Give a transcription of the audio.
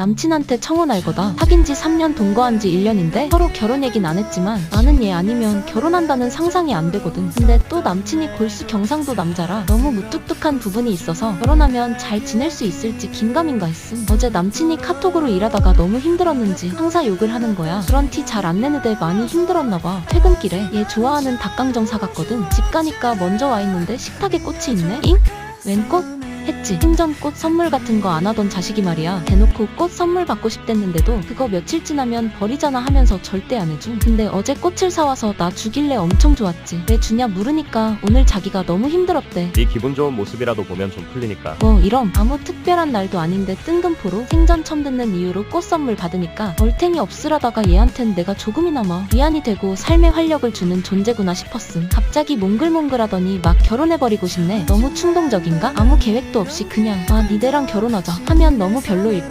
남친한테 청혼할 거다. 사귄 지 3년 동거한 지 1년인데 서로 결혼 얘긴 안 했지만 나는 얘 아니면 결혼한다는 상상이 안 되거든. 근데 또 남친이 골수 경상도 남자라 너무 무뚝뚝한 부분이 있어서 결혼하면 잘 지낼 수 있을지 긴가민가 했음. 어제 남친이 카톡으로 일하다가 너무 힘들었는지 상사 욕을 하는 거야. 그런 티 잘 안 내는데 많이 힘들었나 봐. 퇴근길에 얘 좋아하는 닭강정 사갔거든. 집 가니까 먼저 와 있는데 식탁에 꽃이 있네. 잉? 웬 꽃? 했지. 생전꽃 선물 같은 거 안 하던 자식이 말이야. 대놓고 꽃 선물 받고 싶댔는데도 그거 며칠 지나면 버리잖아 하면서 절대 안 해줘. 근데 어제 꽃을 사와서 나 주길래 엄청 좋았지. 왜 주냐 물으니까 오늘 자기가 너무 힘들었대. 네 기분 좋은 모습이라도 보면 좀 풀리니까 뭐 이런 아무 특별한 날도 아닌데 뜬금포로 생전 처음 듣는 이유로 꽃 선물 받으니까 얼탱이 없으라다가 얘한텐 내가 조금이나마 위안이 되고 삶의 활력을 주는 존재구나 싶었음 갑자기 몽글몽글하더니 막 결혼해버리고 싶네 너무 충동적인가? 아무 계획도 없이 그냥 아 니네랑 결혼하자 하면 너무 별로일까?